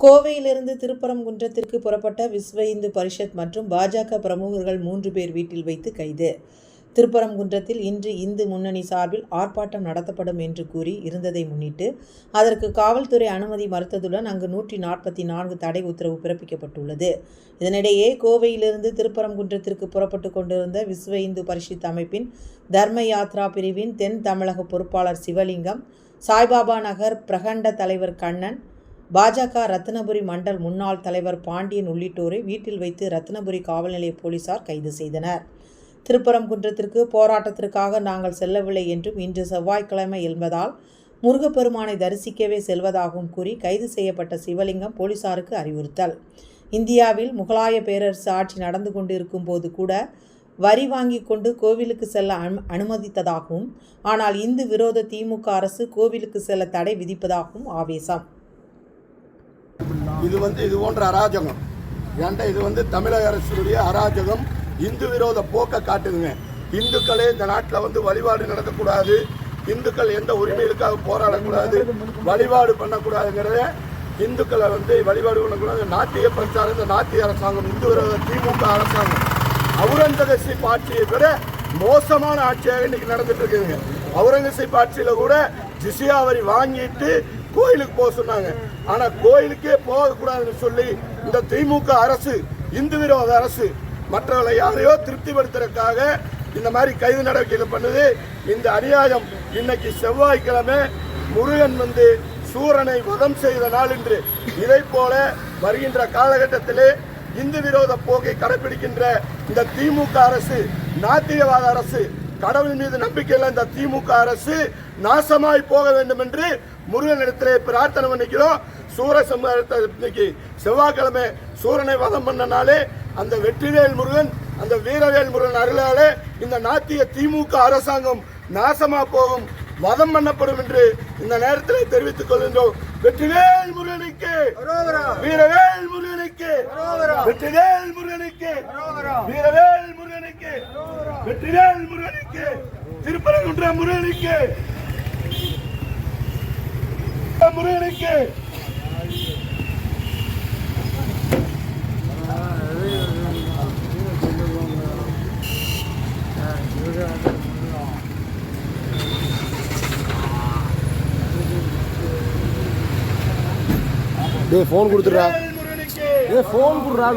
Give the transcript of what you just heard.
கோவையிலிருந்து திருப்பரங்குன்றத்திற்கு புறப்பட்ட விஸ்வ இந்து பரிஷத் மற்றும் பாஜக பிரமுகர்கள் மூன்று பேர் வீட்டில் வைத்து கைது. திருப்பரங்குன்றத்தில் இன்று இந்து முன்னணி சார்பில் ஆர்ப்பாட்டம் நடத்தப்படும் என்று கூறி இருந்ததை முன்னிட்டு அதற்கு காவல்துறை அனுமதி மறுத்ததுடன் அங்கு நூற்றி நாற்பத்தி நான்கு தடை உத்தரவு பிறப்பிக்கப்பட்டுள்ளது. இதனிடையே கோவையிலிருந்து திருப்பரங்குன்றத்திற்கு புறப்பட்டு கொண்டிருந்த விஸ்வ இந்து பரிஷத் அமைப்பின் தர்ம யாத்ரா பிரிவின் தென் தமிழக பொறுப்பாளர் சிவலிங்கம் சாய்பாபா நகர் பிரகண்ட தலைவர் கண்ணன் பாஜக ரத்தினபுரி மண்டல் முன்னாள் தலைவர் பாண்டியன் உள்ளிட்டோரை வீட்டில் வைத்து ரத்னபுரி காவல் நிலைய போலீசார் கைது செய்தனர். திருப்பரங்குன்றத்திற்கு போராட்டத்திற்காக நாங்கள் செல்லவில்லை என்றும் இன்று செவ்வாய்க்கிழமை என்பதால் முருகப்பெருமானை தரிசிக்கவே செல்வதாகவும் கூறி கைது செய்யப்பட்ட சிவலிங்கம் போலீசாருக்கு அறிவுறுத்தல். இந்தியாவில் முகலாய பேரரசு ஆட்சி நடந்து கொண்டிருக்கும் போது கூட வரி வாங்கி கொண்டு கோவிலுக்கு செல்ல அனு அனுமதித்ததாகவும் ஆனால் இந்து விரோத திமுக அரசு கோவிலுக்கு செல்ல தடை விதிப்பதாகவும் ஆவேசம். இது வந்து இது போன்ற அராஜகம். ஏன்டா இது வந்து தமிழக அரசுடைய அராஜகம். இந்து விரோத போக்கை காட்டுதுங்க. இந்துக்களே இந்த நாட்டில் வந்து வழிபாடு நடத்தக்கூடாது. இந்துக்கள் எந்த உரிமைகளுக்காக போராடக்கூடாது. வழிபாடு பண்ணக்கூடாதுங்கிறத இந்துக்களை வந்து வழிபாடு பண்ணக்கூடாது. நாட்டிய பிரச்சாரம் இந்த நாட்டிய அரசாங்கம் இந்து விரோத திமுக அரசாங்கம். அவுரங்கசீப் ஆட்சியை விட மோசமான ஆட்சியாக இன்னைக்கு நடந்துட்டு இருக்குதுங்க. அவுரங்கசீப் ஆட்சியில் கூட ஜிசியா வரி வாங்கிட்டு கோயிலுக்கு போக சொன்னாங்க. ஆனா கோயிலுக்கே போகக்கூடாதுன்னு சொல்லி இந்த திமுக அரசு இந்து விரோத அரசு மற்றவர்களை யாரையோ திருப்திப்படுத்துறதுக்காக இந்த மாதிரி கைது நடவடிக்கைகள் பண்ணுது. இந்த அநியாயம் இன்னைக்கு செவ்வாய்க்கிழமை முருகன் வந்து சூரனை வதம் செய்த நாள் என்று இதை போல வருகின்ற காலகட்டத்திலே இந்து விரோத போக்கை கடைபிடிக்கின்ற இந்த திமுக அரசு நாத்திகவாத அரசு கடவுள் மீது நம்பிக்கையில் இந்த திமுக அரசு நாசமாய் போக வேண்டும் என்று முருகனிடத்திலே பிரார்த்தனை பண்ணிக்கிறோம். சூரசம்ஹாரத்தை இன்னைக்கு செவ்வாய்க்கிழமை சூரனை வதம் பண்ணனாலே அந்த வெற்றிவேல் முருகன் அந்த வீரவேல் முருகன் அருளாலே இந்த நாத்திய திமுக அரசாங்கம் நாசமா போகும் வதம் பண்ணப்படும் என்று இந்த நேரத்தில் தெரிவித்துக் கொள்கின்றோம். வெற்றிவேல் முருகனுக்கு வீரவேல் முருகனுக்கு வெற்றிவேல் முருகனுக்கு வீரவேல் முருகனுக்கு வெற்றிவேல் முருகனுக்கு திருப்பரங்குன்ற முருகனுக்கு முருகனுக்கு டேய் ஃபோன் கொடுத்துட்றா. டேய் ஃபோன் கொடுறா.